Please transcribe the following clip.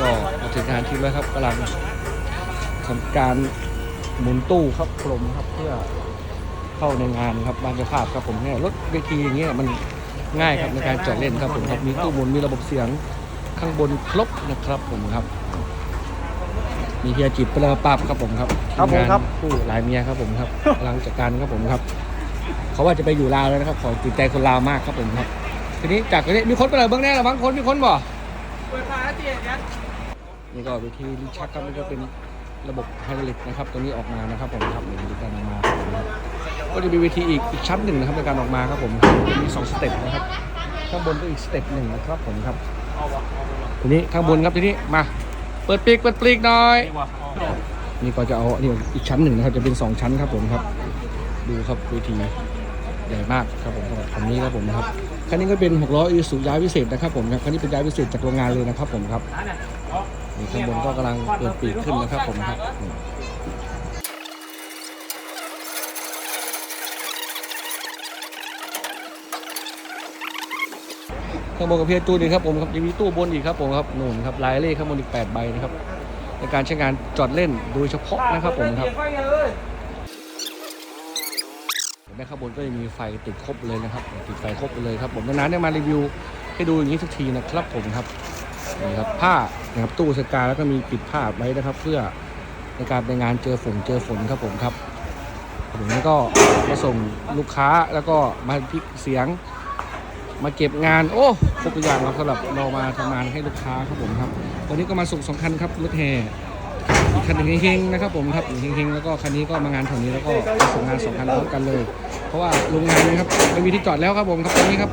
ก็มาถึงงานที่แล้วครับกำลังทำการหมุนตู้ครับกลมครับเพื่อเข้าในงานครับบานเจ้าภาพครับผมเนี่ยรถเวทีอย่างเงี้ยมันง่ายครับในการจัดเล่นครับผมครับมีตู้หมุนมีระบบเสียงข้างบนครบนะครับผมครับ มีเฮียจิตเปลปับครับผมครับครับผมครับทีงานผู้หลายเมียครับผมครับกำลังจัดการครับผมครับ เขาว่าจะไปอยู่ลาวแล้วนะครับขอติดใจคนลาวมากครับผมครับทีนี้จากนี้มีคนไปเลยเบื้องแน่หรือบางคนมีคนบ่ นี่ก็เวทีลิชักครับนี่ก็เป็นระบบไฮดรอลิกนะครับตัวนี้ออกมานะครับผมครับนี่ดูการออกมาครับก็จะมีเวทีอีกอีกชั้นหนึ่งนะครับในการออกมาครับผมจะมีสองสเต็ปนะครับข้างบนก็อีกสเต็ปหนึ่งนะครับผมครับทีนี้ข้างบนครับทีนี้มา เปิดปีกเปิดปลีกหน่อยนี่ก็จะเอาอันนี้อีกชั้นหนึ่งนะครับจะเป็นสองชั้นครับผมครับ ดูครับเวที ใหญ่มากครับผมสำหรับคันนี้ครับผมครับคันนี้ก็เป็น6ล้ออีสุย้ายพิเศษนะครับผมครับคันนี้เป็นย้ายพิเศษจากโรงงานเลยนะครับผมครับนี่ข้างบนก็กำลังเปิดปีกขึ้นนะครับผมครับข้างบนกับเพียตู้นี่ครับผมครับยังมีตู้บนอีกครับผมครับนู่นครับลายเลขข้างบนอีก 8 ใบนะครับในการใช้งานจอดเล่นโดยเฉพาะนะครับผมครับ ด้านข้างบนก็จะมีไฟติดครบเลยนะครับ ติดไฟครบไปเลยครับผมดังนั้นเนี่ยมารีวิวให้ดูอย่างนี้ทุกทีนะครับผมครับนี่ครับผ้านะครับตู้สกาแล้วก็มีปิดผ้าไว้นะครับ เพื่อในการไปงานเจอฝนเจอฝนครับผมครับผมนี้ก็มาส่งลูกค้าแล้วก็มาพลิกเสียง มาเก็บงานโอ้ครบทุกอย่างครับสำหรับเรามาทำงานให้ลูกค้าครับผมครับวันนี้ก็มาส่งสองคันครับรถแห่ คันหนึ่งเฮงๆนะครับผมครับเฮงๆแล้วก็คันนี้ก็มางานแถวนี้แล้วก็ส่งงานสองคันพร้อมกันเลย เพราะว่าโรงงานนะครับไม่มีที่จอดแล้วครับผมครับตอนนี้ครับ